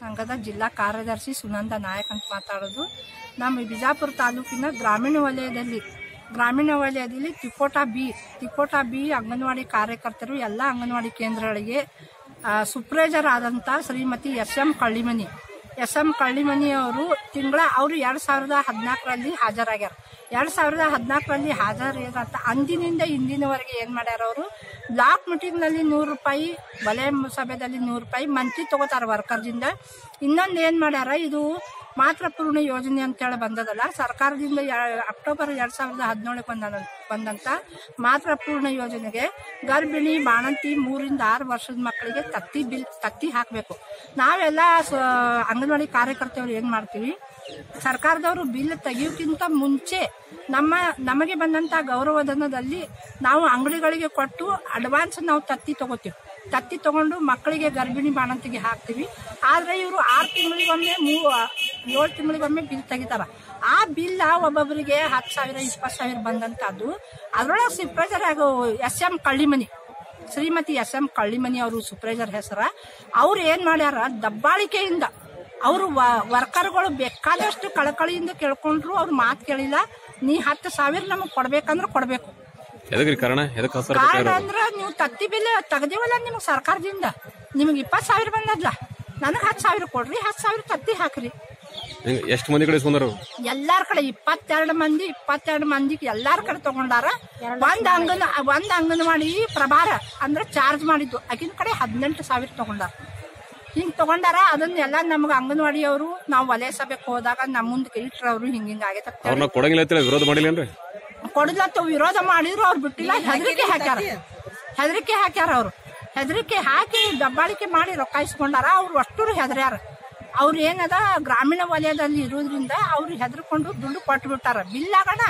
ಸಂಘದ ಜಿಲ್ಲಾ ಕಾರ್ಯದರ್ಶಿ ಸುನಂದ ನಾಯಕ್ ಅಂತ ಮಾತಾಡೋದು. ನಮ್ಮ ಬಿಜಾಪುರ ತಾಲೂಕಿನ ಗ್ರಾಮೀಣ ವಲಯದಲ್ಲಿ ಗ್ರಾಮೀಣ ವಲಯದಲ್ಲಿ ತಿಕೋಟ ಬಿ ತಿಕೋಟ ಬಿ ಅಂಗನವಾಡಿ ಕಾರ್ಯಕರ್ತರು ಎಲ್ಲ ಅಂಗನವಾಡಿ ಕೇಂದ್ರಗಳಿಗೆ ಸುಪ್ರೇಜರ್ ಆದಂಥ Shrimati S M Kallimani. S M Kallimani ಅವರು ತಿಂಗಳ ಅವರು ಎರಡು ಸಾವಿರದ ಹದಿನಾಲ್ಕರಲ್ಲಿ ಹಾಜರಾಗ್ಯಾರ. ಎರಡು ಸಾವಿರದ ಹದಿನಾಲ್ಕರಲ್ಲಿ ಹಾಜರಾಗಿರಂತ ಅಂದಿನಿಂದ ಇಂದಿನವರೆಗೆ ಏನು ಮಾಡ್ಯಾರ ಅವರು? ಬ್ಲಾಕ್ ಮೀಟಿಂಗ್ನಲ್ಲಿ ನೂರು ರೂಪಾಯಿ ವಲಯ ಸಭೆಯಲ್ಲಿ ನೂರು ರೂಪಾಯಿ ಮಂತ್ಲಿ ತಗೋತಾರ ವರ್ಕರ್ದಿಂದ. ಇನ್ನೊಂದು ಏನು ಮಾಡ್ಯಾರ? ಇದು ಮಾತೃಪೂರ್ಣ ಯೋಜನೆ ಅಂತೇಳಿ ಬಂದದಲ್ಲ, ಸರ್ಕಾರದಿಂದ ಅಕ್ಟೋಬರ್ ಎರಡು ಸಾವಿರದ ಹದಿನೇಳಕ್ಕೆ ಬಂದ ಬಂದಂತ ಮಾತೃಪೂರ್ಣ ಯೋಜನೆಗೆ ಗರ್ಭಿಣಿ, ಬಾಣಂತಿ ಮೂರಿಂದ ಆರು ವರ್ಷದ ಮಕ್ಕಳಿಗೆ ತತ್ತಿ ಬಿಲ್, ತತ್ತಿ ಹಾಕಬೇಕು. ನಾವೆಲ್ಲ ಅಂಗನವಾಡಿ ಕಾರ್ಯಕರ್ತರು ಏನು ಮಾಡ್ತೀವಿ? ಸರ್ಕಾರದವರು ಬಿಲ್ ತೆಗಿಯೋಕ್ಕಿಂತ ಮುಂಚೆ ನಮ್ಮ, ನಮಗೆ ಬಂದಂತ ಗೌರವಧನದಲ್ಲಿ ನಾವು ಅಂಗಡಿಗಳಿಗೆ ಕೊಟ್ಟು ಅಡ್ವಾನ್ಸ್ ನಾವು ತತ್ತಿ ತಗೋತೀವಿ. ತತ್ತಿ ತಗೊಂಡು ಮಕ್ಕಳಿಗೆ ಗರ್ಭಿಣಿ, ಬಾಣಂತಿಗೆ ಹಾಕ್ತೀವಿ. ಆದರೆ ಇವರು ಆರು ತಿಂಗಳಿಗೊಮ್ಮೆ ಮೂ ಏಳು ತಿಂಗಳಿಗೊಮ್ಮೆ ಬಿಲ್ ತೆಗಿತಾರ. ಆ ಬಿಲ್ ಒಬ್ಬೊಬ್ಬರಿಗೆ ಹತ್ತು ಸಾವಿರ ಇಪ್ಪತ್ತು ಸಾವಿರ ಬಂದಂತದ್ದು ಅದ್ರೊಳಗೆ ಸೂಪ್ರೈಸರ್ ಆಗೋ S M Kallimani Shrimati S M Kallimani ಅವರು ಸೂಪ್ರೈಸರ್ ಹೆಸರ. ಅವ್ರು ಏನ್ ಮಾಡ್ಯಾರ? ದಬ್ಬಾಳಿಕೆಯಿಂದ ಅವರು ವರ್ಕರ್ಗಳು ಬೇಕಾದಷ್ಟು ಕಳಕಳಿಯಿಂದ ಕೇಳ್ಕೊಂಡ್ರು. ಅವ್ರು ಮಾತು ಕೇಳಿಲ್ಲ. ನೀ ಹತ್ತು ಸಾವಿರ ನಮಗೆ ಕೊಡ್ಬೇಕಂದ್ರೆ ಕೊಡ್ಬೇಕು. ಕಾರಣ? ಅಂದ್ರ ನೀವು ತತ್ತಿ ಬಿಲ್ ತೆಗ್ದಿವಲ್ಲ ನಿಮ್ಗೆ ಸರ್ಕಾರದಿಂದ. ನಿಮ್ಗೆ ಇಪ್ಪತ್ತು ಸಾವಿರ ಬಂದದ್ಲ. ನನಗೆ ಹತ್ತು ಸಾವಿರ ಕೊಡ್ರಿ ಹತ್ತು ಸಾವಿರ ತತ್ತಿ ಹಾಕ್ರಿ. ಎಷ್ಟು ಮಂದಿ ಕಡೆ ಇಸ್ಕೊಂಡಾರು? ಎಲ್ಲಾರ ಕಡೆ ಇಪ್ಪತ್ತೆರಡು ಮಂದಿ ಇಪ್ಪತ್ತೆರಡು ಮಂದಿ ಎಲ್ಲಾರ ಕಡೆ ತಗೊಂಡಾರ. ಒಂದ್ ಅಂಗನ ಒಂದ್ ಅಂಗನವಾಡಿ ಪ್ರಭಾರ ಅಂದ್ರೆ ಚಾರ್ಜ್ ಮಾಡಿದ್ದು. ಆಗಿನ ಕಡೆ ಹದಿನೆಂಟು ಸಾವಿರ ತಗೊಂಡಾರ. ಹಿಂಗ್ ತಗೊಂಡಾರ ಅದನ್ನೆಲ್ಲ ನಮ್ಗೆ ಅಂಗನವಾಡಿಯವರು ನಾವು ವಲಯ ಸಭೆಗೆ ಹೋದಾಗ ನಮ್ಮ ಮುಂದೆ ಇಟ್ರ ಅವರು ಹಿಂಗ ಹಿಂಗ ಆಗೈತೆ ಕೊಡಂಗಿಲ್ಲ ವಿರೋಧ ಮಾಡಿಲ್ಲೇನ್ರಿ ಕೊಡಲತ್ತ ವಿರೋಧ ಮಾಡಿದ್ರು ಅವ್ರು ಬಿಟ್ಟಿಲ್ಲ ಹೆದರಿಕೆ ಹಾಕ್ಯಾರ. ಹೆದರಿಕೆ ಹಾಕ್ಯಾರ ಅವ್ರು. ಹೆದರಿಕೆ ಹಾಕಿ ದಬ್ಬಾಳಿಕೆ ಮಾಡಿ ರೊಕ್ಕ ಇಸ್ಕೊಂಡಾರ ಅವ್ರು ಅಷ್ಟೂರು ಹೆದರ್ಯಾರ. ಅವ್ರು ಏನದ ಗ್ರಾಮೀಣ ವಲಯದಲ್ಲಿ ಇರೋದ್ರಿಂದ ಅವ್ರು ಹೆದರ್ಕೊಂಡು ದುಡ್ಡು ಕೊಟ್ಟು ಬಿಡ್ತಾರ ಬಿಲ್ ಆಗೋಣ.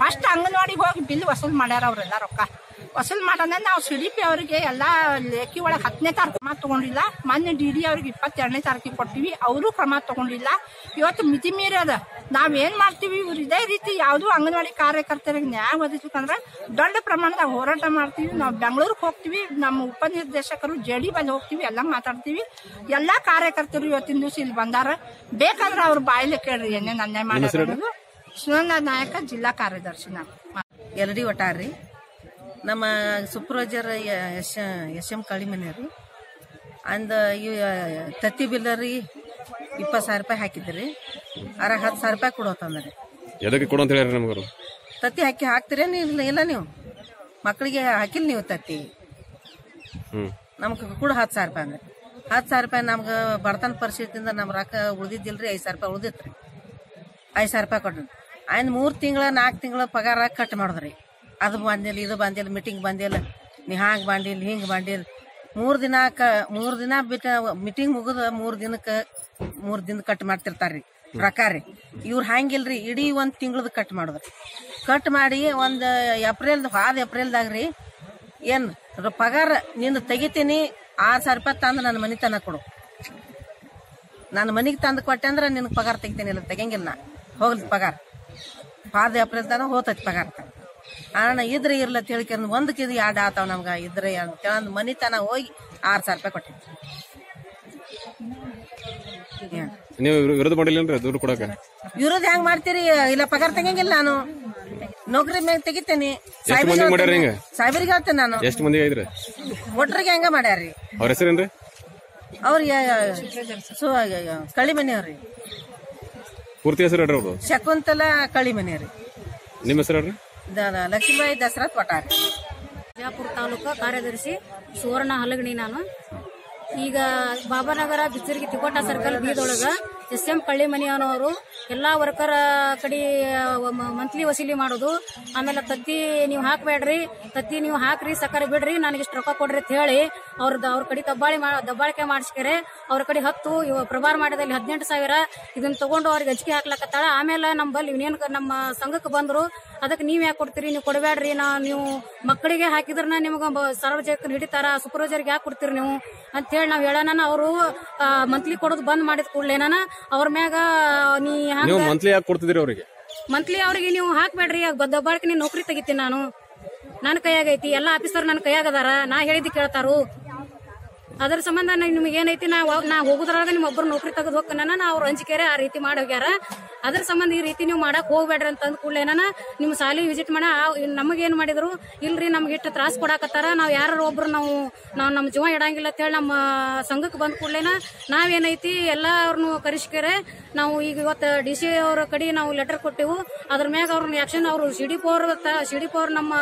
ಫಸ್ಟ್ ಅಂಗನವಾಡಿಗೆ ಹೋಗಿ ಬಿಲ್ ವಸೂಲ್ ಮಾಡ್ಯಾರ ಅವರೆಲ್ಲ ರೊಕ್ಕ. ವಸೂಲ್ ಮಾಡೋಣ ನಾವು ಸಿಡಿಪಿ ಪಿ ಅವರಿಗೆ ಎಲ್ಲ ಲೇಖಿ ಒಳಗೆ ಹತ್ತನೇ ತಾರೀಕು ಕ್ರಮ ತಗೊಂಡಿಲ್ಲ. ಮೊನ್ನೆ ಡಿ ಡಿ ಅವ್ರಿಗೆ ಇಪ್ಪತ್ತೆರಡನೇ ತಾರೀಕಿಗೆ ಕೊಟ್ಟಿವಿ. ಅವರು ಕ್ರಮ ತಗೊಂಡಿಲ್ಲ. ಇವತ್ತು ಮಿತಿ ಮೀರದ ನಾವೇನ್ ಮಾಡ್ತೀವಿ? ಇವ್ರು ಇದೇ ರೀತಿ ಯಾವ್ದು ಅಂಗನವಾಡಿ ಕಾರ್ಯಕರ್ತರಿಗೆ ನ್ಯಾಯ ಒದಗಿಸ್ಬೇಕಂದ್ರೆ ದೊಡ್ಡ ಪ್ರಮಾಣದಾಗ ಹೋರಾಟ ಮಾಡ್ತೀವಿ. ನಾವು ಬೆಂಗಳೂರಿಗೆ ಹೋಗ್ತೀವಿ. ನಮ್ಮ ಉಪನಿರ್ದೇಶಕರು ಜೆ ಡಿ ಬಲ್ಲಿ ಹೋಗ್ತೀವಿ. ಎಲ್ಲ ಮಾತಾಡ್ತೀವಿ. ಎಲ್ಲಾ ಕಾರ್ಯಕರ್ತರು ಇವತ್ತಿನ ದಿವಸ ಇಲ್ಲಿ ಬಂದಾರ. ಬೇಕಾದ್ರೆ ಅವ್ರ ಬಾಯಲ್ಲಿ ಕೇಳ್ರಿ. ಏನೇನು ಅನ್ಯಾಯ ಮಾಡ್ಯಾರ ಸುನಂದ ನಾಯಕ ಜಿಲ್ಲಾ ಕಾರ್ಯದರ್ಶಿ ನಾನು ಎಲ್ ಡಿ ಒಟ್ಟಾರ್ರಿ. ನಮ್ಮ supervisor S S M Kalimane ರೀ ಅಂದ ಇವ್ ತತ್ತಿ ಬಿಲ್ಲರಿ ರೀ ಇಪ್ಪತ್ತು ಸಾವಿರ ರೂಪಾಯಿ ಹಾಕಿದ್ರಿ. ಅರ ಹತ್ತು ಸಾವಿರ ರೂಪಾಯಿ ಕೊಡೋತಂದ್ರಿ. ಎದಕ್ಕೆ ಕೊಡು ಅಂತ ನಮಗರು ತತ್ತಿ ಹಾಕಿ ಹಾಕ್ತಿರೇನು ಇಲ್ಲ ಇಲ್ಲ ನೀವು. ಮಕ್ಕಳಿಗೆ ಹಾಕಿಲ್ಲ ನೀವು ತತ್ತಿ. ಹ್ಮ್. ನಮ್ಗೆ ಕೂಡ ಹತ್ತು ಸಾವಿರ ರೂಪಾಯಿ ಅಂದ್ರೆ. ಹತ್ತು ಸಾವಿರ ರೂಪಾಯಿ ನಮ್ಗೆ ಬಡತನ ಪರಿಸ್ಥಿತಿಯಿಂದ ನಮ್ಮ ರೊಕ್ಕ ಉಳ್ದಿದ್ದಿಲ್ರಿ ಐದು ಸಾವಿರ ರೂಪಾಯಿ ಉಳ್ದಿತ್ರಿ. ಐದು ಸಾವಿರ ರೂಪಾಯಿ ಕೊಟ್ರಿ. ಆಯ್ತು ಮೂರು ತಿಂಗಳ ನಾಲ್ಕು ತಿಂಗಳ ಪಗಾರ ಕಟ್ ಮಾಡಿದ್ರಿ. ಅದು ಬಂದಿಲ್ಲ, ಇದು ಬಂದಿಲ್ಲ ಮೀಟಿಂಗ್ ಬಂದಿಲ್ಲ, ನೀ ಹಾಂಗೆ ಬಂದಿಲ್ಲ, ಹಿಂಗೆ ಬಂದಿಲ್ಲ. ಮೂರು ದಿನ ಕ, ಮೂರು ದಿನ ಬಿಟ್ಟ ಮೀಟಿಂಗ್ ಮುಗಿದ ಮೂರು ದಿನಕ್ಕೆ, ಮೂರು ದಿನ ಕಟ್ ಮಾಡ್ತಿರ್ತಾರ್ರಿ, ರೊಕ್ಕ ರೀ. ಇವ್ರು ಹಂಗಿಲ್ರಿ ಇಡೀ ಒಂದು ತಿಂಗಳದ ಕಟ್ ಮಾಡಿದ್ರಿ. ಕಟ್ ಮಾಡಿ ಒಂದು ಏಪ್ರಿಲ್ ಹಾದ ಏಪ್ರಿಲ್ದಾಗ ರೀ, ಏನ್ ಪಗಾರ ನಿನ್ನ ತೆಗಿತೀನಿ, ಆರು ಸಾವಿರ ರೂಪಾಯಿ ತಂದು ನನ್ನ ಮನೆ ತನಕ ಕೊಡು. ನನ್ನ ಮನೆಗೆ ತಂದು ಕೊಟ್ಟೆ ಅಂದ್ರೆ ನಿನಗೆ ಪಗಾರ ತೆಗಿತೀನಿ, ಇಲ್ಲ ತೆಗಿಯಂಗಿಲ್ಲ ನಾ. ಹೋಗ್ಲಿ ಪಗಾರ. ಪಾದ ಏಪ್ರಿಲ್ ತನಕ ಹೋತೈತಿ ಪಗಾರ ಅಣ್ಣ ಇದ್ರೆ ಇರ್ಲ ತಿಳ್ಕೊಂಡು ಒಂದು ಕೆಜಿ ಎರಡು ಆತಾವ ನಮ್ಗ ಇದ್ರೆ ಅಂತ ಮನಿ ತನ ಹೋಗಿ ಆರು ಸಾವಿರ ರೂಪಾಯಿ ಕೊಟ್ಟಿದ್ವಿ? ನೀವು ವಿರೋಧ ಮಾಡಿಲ್ಲೇನ್ರಿ ದುಡ್ಡು ಕೊಡಕ ವಿರೋಧ ಹೆಂಗ್ ಮಾಡ್ತೀರಿ? ಇಲ್ಲ ಪಗಾರ ತೆಗಂಗಿಲ್ಲ ನಾನು. ನೌಕರಿ ಮ್ಯಾಗ ತೆಗಿತೇನೆ? ಸಾಹೇಬರಿಗೆ ಹೇಳ್ತೇನೆ. ನಾನು. ಎಷ್ಟು ಮಂದಿ ಐತ್ರಿ ಒಟ್ರಿಗೆ ಹೆಂಗ ಮಾಡ್ಯಾರ್ರಿ? ಅವ್ರ ಹೆಸರೇನ್ರಿ? ಅವ್ರಿಗೆ ಸೊ ಕಳಿಮನೆಯವ್ರಿ. ಪೂರ್ತಿ ಹೆಸರು ಹೇಳ್ರಿ ಅವರು ಶಕುಂತಲ ರೀ. ನಿಮ್ಮ ಹೆಸರು ಹೇಳ್ರಿ? ದ- ಲಕ್ಷ್ಮೀಬಾಯಿ ದಸರಾ ಒಟ್ಟಾರಿ ಬಿಜಾಪುರ ತಾಲೂಕು ಕಾರ್ಯದರ್ಶಿ ಸುವರ್ಣ ಹಲಗಣಿ ನಾನು. ಈಗ ಬಾಬಾನಗರ ಬಿಚ್ಚರಿಗೆ ತಿಕೋಟ ಸರ್ಕಲ್ ಬೀದೊಳಗ ಎಸ್ ಎಂ ಕಳ್ಳಿಮನಿಯನವರು ಎಲ್ಲಾ ವರ್ಕರ್ ಕಡೆ ಮಂತ್ಲಿ ವಸೂಲಿ ಮಾಡೋದು. ಆಮೇಲೆ ತತ್ತಿ ನೀವು ಹಾಕಬೇಡ್ರಿ, ತತ್ತಿ ನೀವು ಹಾಕ್ರಿ, ಸಕ್ಕರೆ ಬಿಡ್ರಿ, ನನಗೆ ಇಷ್ಟು ರೊಕ್ಕ ಕೊಡ್ರಿ ಅಂತ ಹೇಳಿ ಅವ್ರದ್ದು ಅವ್ರ ಕಡೆ ದಬ್ಬಾಳಿ ದಬ್ಬಾಳಿಕೆ ಮಾಡಿಸ್ಕೆರೆ. ಅವ್ರ ಕಡೆ ಹತ್ತು, ಇವ ಪ್ರಭಾರ ಮಾಡಿದಲ್ಲಿ ಹದಿನೆಂಟು ಸಾವಿರ. ಇದನ್ನ ತಗೊಂಡು ಅವ್ರಿಗೆ ಹಂಚಿಕೆ ಹಾಕ್ಲಕತ್ತಾಳ. ಆಮೇಲೆ ನಮ್ಮ ಬಲ್ಲಿ ಯೂನಿಯನ್ ನಮ್ಮ ಸಂಘಕ್ಕೆ ಬಂದರು. ಅದಕ್ಕೆ ನೀವು ಯಾಕೆ ಕೊಡ್ತೀರಿ? ನೀವು ಕೊಡಬೇಡ್ರಿ ನಾ, ನೀವು ಮಕ್ಕಳಿಗೆ ಹಾಕಿದ್ರನ್ನ ನಿಮ್ಗೆ ಸಾರ್ವಜನಿಕರು ಹಿಡಿತಾರ. ಸೂಪರ್ವೈಸರ್ಗೆ ಯಾಕೆ ಕೊಡ್ತೀರಿ ನೀವು? ಅಂತ ಹೇಳಿ ನಾವ್ ಹೇಳೋಣ ಅವರು ಮಂತ್ಲಿ ಕೊಡೋದು ಬಂದ್ ಮಾಡಿದ ಕೂಡಲೇನ ಅವ್ರ ಮ್ಯಾಗ ನೀ ನೀವು ಮಂತ್ಲಿ ಯಾಕೆ ಕೊಡ್ತಿದ್ರಿ ಅವ್ರಿಗೆ? ಮಂತ್ಲಿ ಅವ್ರಿಗೆ ನೀವು ಹಾಕ್ಬೇಡ್ರಿ ದಬ್ಬಾಳಿಕೆ ನೀನ್ ನೌಕರಿ ತೆಗಿತೀನಿ ನಾನು. ನನ್ನ ಕೈಯಾಗೈತಿ ಎಲ್ಲಾ ಆಫೀಸರ್ ನನ್ನ ಕೈಯಾಗ ಅದಾರ ನಾ ಹೇಳಿದ್ ಕೇಳ್ತಾರು. ಅದ್ರ ಸಂಬಂಧ ನಿಮ್ಗೆ ಏನೈತಿ, ನಾ ನಾ ಹೋಗುದ್ರೊಳಗೆ ನಿಮ್ಮ ಒಬ್ಬರು ನೌಕರಿ ತೆಗೆದು ಹೋಗ್ತಾನ ನಾ ಅವ್ರು ಅಂಜಿಕೆರೆ ಆ ರೀತಿ ಮಾಡಿ ಹೋಗ್ಯಾರ. ಅದ್ರ ಸಂಬಂಧ ಈ ರೀತಿ ನೀವು ಮಾಡಕ್ ಹೋಗ್ಬೇಡ್ರಿ ಅಂತ ಅಂದ ಕೂಡಲೇ ನಿಮ್ಮ ಸಾಲಿ ವಿಸಿಟ್ ಮಾಡ ನಮಗೇನ್ ಮಾಡಿದ್ರು, ಇಲ್ರಿ ನಮ್ಗೆ ಇಷ್ಟು ತ್ರಾಸ ಕೊಡಾಕತ್ತಾರ, ನಾವು ಯಾರು ಒಬ್ರು ನಾವು ನಾವು ನಮ್ಮ ಜೀವ ಇಡಂಗಿಲ್ಲ ಅಂತ ಹೇಳಿ ನಮ್ಮ ಸಂಘಕ್ಕೆ ಬಂದ ಕೂಡಲೇನ, ನಾವೇನೈತಿ, ಎಲ್ಲಾರ್ನು ಕರಿಸ್ಕೆರೆ, ನಾವು ಈಗ ಇವತ್ತು ಡಿ ಸಿ ಅವ್ರ ಕಡೆ ನಾವು ಲೆಟರ್ ಕೊಟ್ಟೆವು, ಅದ್ರ ಮ್ಯಾಗ ಅವ್ರನ್ನ ಆಕ್ಷನ್ ಅವರು ಸಿಡಿ ಸಿಡಿ ಪೋರ್ ನಮ್ಮ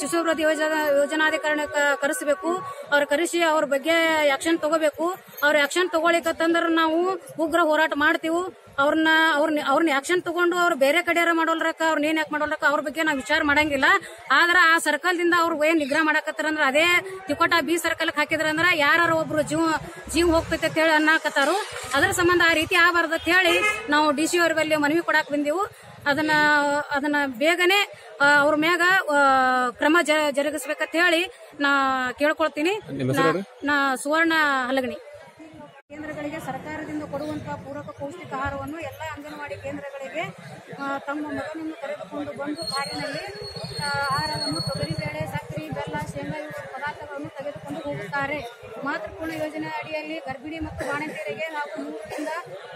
ಶಿಶು ಅಭಿವೃದ್ಧಿ ಯೋಜನಾ, ಯೋಜನಾಧಿಕರಣ ಕರೆಸಬೇಕು. ಅವ್ರ ಕರೆಸಿ ಅವ್ರ ಬಗ್ಗೆ ಆಕ್ಷನ್ ತಗೋಬೇಕು. ಅವ್ರ ಆಕ್ಷನ್ ತಗೊಳಿಕತ್ತಂದ್ರ ನಾವು ಉಗ್ರ ಹೋರಾಟ ಮಾಡ್ತೀವಿ. ಅವ್ರನ್ನ ಅವ್ರನ್ನ ಅವ್ರನ್ನ ಆಕ್ಷನ್ ತಗೊಂಡು ಅವ್ರು ಬೇರೆ ಕಡೆಯಾರ ಮಾಡೋಲ್ರಕ್ಕ ಅವ್ರನ್ನ ಏನ್ ಯಾಕೆ ಮಾಡೋಲ್ರಕ್ಕ, ಅವ್ರ ಬಗ್ಗೆ ನಾವು ವಿಚಾರ ಮಾಡಂಗಿಲ್ಲ. ಆದ್ರ ಆ ಸರ್ಕಲ್ದಿಂದ ಅವ್ರು ಏನ್ ನಿಗ್ರಹ ಮಾಡಕತ್ತಾರ ಅಂದ್ರ ಅದೇ ತಿಕೋಟ ಬಿ ಸರ್ಕಲ್ ಹಾಕಿದ್ರ ಅಂದ್ರ ಯಾರು ಒಬ್ರು ಜೀವ ಜೀವ ಹೋಗ್ತೈತೆ ಅಂತ ಹೇಳಿ ಅನ್ನಕತ್ತಾರು. ಅದ್ರ ಸಂಬಂಧ ಆ ರೀತಿ ಆಗಬಾರ್ದು ಅಂತ ಹೇಳಿ ನಾವು ಡಿ ಸಿ ಅವ್ರ ಮನವಿ ಕೊಡಾಕ್ ಬಂದೆವು. ಅದನ್ನ ಅದನ್ನ ಬೇಗನೆ ಅವ್ರ ಮ್ಯಾಗ ಕ್ರಮ ಜ- ಜರುಗಿಸ್ಬೇಕಂತ ಹೇಳಿ ನಾ ಕೇಳ್ಕೊಳ್ತೀನಿ. ನಾ ಸುವರ್ಣ ಹಲಗಣಿ. ಕೇಂದ್ರಗಳಿಗೆ ಸರ್ಕಾರದಿಂದ ಕೊಡುವಂತಹ ಪೂರಕ ಪೌಷ್ಟಿಕ ಆಹಾರವನ್ನು ಎಲ್ಲ ಅಂಗನವಾಡಿ ಕೇಂದ್ರಗಳಿಗೆ ತಮ್ಮ ಮಗನನ್ನು ಕರೆದುಕೊಂಡು ಬಂದು ಕಾರಿನಲ್ಲಿ ಆಹಾರವನ್ನು ತೊಗರಿಬೇಳೆ ಸಕ್ಕರೆ ಬೆಲ್ಲ ಶೇಂಗಾ ಪದಾರ್ಥಗಳನ್ನು ತೆಗೆದುಕೊಂಡು ಹೋಗುತ್ತಾರೆ. ಮಾತೃಪೂರ್ಣ ಯೋಜನೆ ಅಡಿಯಲ್ಲಿ ಗರ್ಭಿಣಿ ಮತ್ತು ಬಾಣಂತಿಯರಿಗೆ ಹಾಗೂ ಮೂರರಿಂದ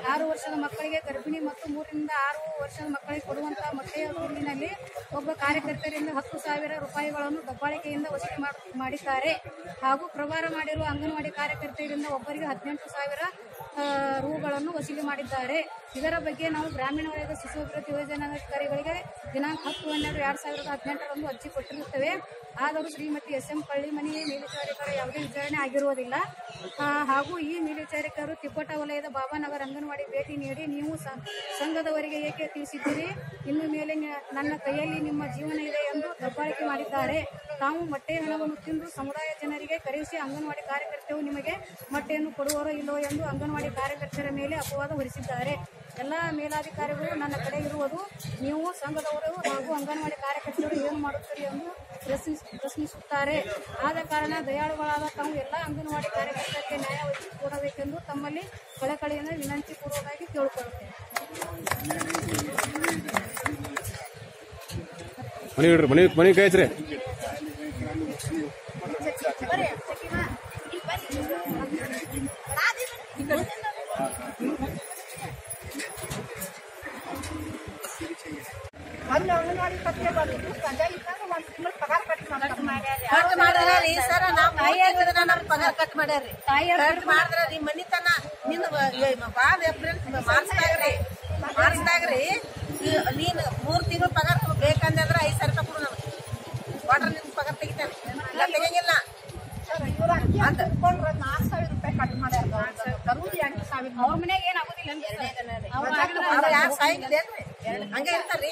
ಆರು ವರ್ಷದ ಮಕ್ಕಳಿಗೆ ಗರ್ಭಿಣಿ ಮತ್ತು ಮೂರರಿಂದ ಆರು ವರ್ಷದ ಮಕ್ಕಳಿಗೆ ಕೊಡುವಂತಹ ಮೊಟ್ಟೆಯ ಬಿಲ್ಲಿನಲ್ಲಿ ಒಬ್ಬ ಕಾರ್ಯಕರ್ತರಿಂದ ಹತ್ತು ಸಾವಿರ ರೂಪಾಯಿಗಳನ್ನು ದಬ್ಬಾಳಿಕೆಯಿಂದ ವಸೂಲಿ ಮಾಡ್- ಮಾಡಿದ್ದಾರೆ. ಹಾಗೂ ಪ್ರಭಾರ ಮಾಡಿರುವ ಅಂಗನವಾಡಿ ಕಾರ್ಯಕರ್ತರಿಂದ ಒಬ್ಬರಿಗೆ ಹದಿನೆಂಟು ಸಾವಿರ ರೂಗಳನ್ನು ವಸೂಲಿ ಮಾಡಿದ್ದಾರೆ. ಇದರ ಬಗ್ಗೆ ನಾವು ಗ್ರಾಮೀಣ ವಲಯದ ಶಿಶು ಅಭಿವೃದ್ಧಿ ಯೋಜನಾಧಿಕಾರಿಗಳಿಗೆ ದಿನಾಂಕ ಹತ್ತು ಹನ್ನೆರಡು ಎರಡು ಸಾವಿರದ ಹದಿನೆಂಟರಂದು ಅರ್ಜಿ ಕೊಟ್ಟಿರುತ್ತೇವೆ. ಆದರೂ ಶ್ರೀಮತಿ ಎಸ್ ಎಂ ಪಳ್ಳಿಮನಿ ಮೇಲ್ವಿಚಾರಕರ ಯಾವುದೇ ವಿಚಾರಣೆ ಆಗಿರುವುದಿಲ್ಲ ಆ, ಹಾಗೂ ಈ ಮೇಲ್ವಿಚಾರಕರು ತಿಪ್ಪಟ ವಲಯದ ಬಾಬಾನಗರ ಅಂಗನವಾಡಿ ಭೇಟಿ ನೀಡಿ ನೀವು ಸಂಘದವರಿಗೆ ಏಕೆ ತಿಳಿಸಿದ್ದೀರಿ? ಇನ್ನು ಮೇಲೆ ನನ್ನ ಕೈಯಲ್ಲಿ ನಿಮ್ಮ ಜೀವನ ಇದೆ ಎಂದು ದಬ್ಬಾಳಿಕೆ ಮಾಡಿದ್ದಾರೆ. ತಾವು ಮೊಟ್ಟೆ ಹಣವನ್ನು ತಿಂದು ಸಮುದಾಯ ಜನರಿಗೆ ಕರೆಸಿ ಅಂಗನವಾಡಿ ಕಾರ್ಯಕರ್ತರು ನಿಮಗೆ ಮೊಟ್ಟೆಯನ್ನು ಕೊಡುವರೋ ಇಲ್ಲೋ ಎಂದು ಅಂಗನವಾಡಿ ಕಾರ್ಯಕರ್ತರ ಮೇಲೆ ಅಪವಾದ ಹೊರಿಸಿದ್ದಾರೆ. ಎಲ್ಲ ಮೇಲಾಧಿಕಾರಿಗಳು ನನ್ನ ಕಡೆ ಇರುವುದು ನೀವು, ಸಂಘದವರು ಹಾಗೂ ಅಂಗನವಾಡಿ ಕಾರ್ಯಕರ್ತರು ಏನು ಮಾಡುತ್ತೀರಿ ಎಂದು ಪ್ರಶ್ನಿಸ್- ಪ್ರಶ್ನಿಸುತ್ತಾರೆ. ಆದ ಕಾರಣ ದಯಾಳುಗಳಾದ ತಾವು ಎಲ್ಲ ಅಂಗನವಾಡಿ ಕಾರ್ಯಕರ್ತರಿಗೆ ನ್ಯಾಯ ಒದಗಿಸಿಕೊಡಬೇಕೆಂದು ತಮ್ಮಲ್ಲಿ ಕಳಕಳಿಯನ್ನು ವಿನಂತಿ ಪೂರ್ವಕವಾಗಿ ಕೇಳಿಕೊಳ್ಳುತ್ತೇನೆ ಮನೆ ಮನೆ ಮನೆ ಕೈ ಹಚ್ರಿ ಒಂದು ಅಂಗನವಾಡಿ ಪತ್ತೆ ಬಂದಿದ್ದು. ರಜಾ ಇದ್ದಾಗ ಒಂದು ತಿಂಗಳು ಪಗಾರ ಕಟ್ ಕಟ್ ಮಾಡ್ಯಾರಿ. ಸರ ನಾವ್ ಮೂವತ್ತೈದು ದಿನ ನಮ್ ಪಗಾರ ಕಟ್ ಮಾಡ್ಯಾರಿ ಕಟ್ ಮಾಡಿದ್ರ ರೀ ಮನಿತನ ನಿನ್ನ ಬಾಳ ಏಪ್ರಿಲ್ ಮಾರ್ಚ್ದಾಗ್ರಿ. ನೀನ್ ಮೂರ್ ತಿಂಗಳು ಪಗಾರ ಬೇಕಂದ್ರೆ ಐದ್ ಸಾವಿರ ರೂಪಾಯಿ ಕೊಡು ವಾಟರ್ ನಿನ್ ಪಗಾರ ತೆಗಿತಾನೆ. ಇಲ್ಲ ತೆಗಿಯಂಗಿಲ್ಲ. ಅಂತ. ನಾಲ್ಕು ಸಾವಿರ ರೂಪಾಯಿ ಕಟ್ ಮಾಡ್ಯಾರ. ಎಂಟು ಸಾವಿರ. ಅವ್ರ ಮನೆಗೆ ಏನಾಗೋದಿಲ್ಲ ಹಂಗೆ ಇರ್ತಾರ್ರಿ.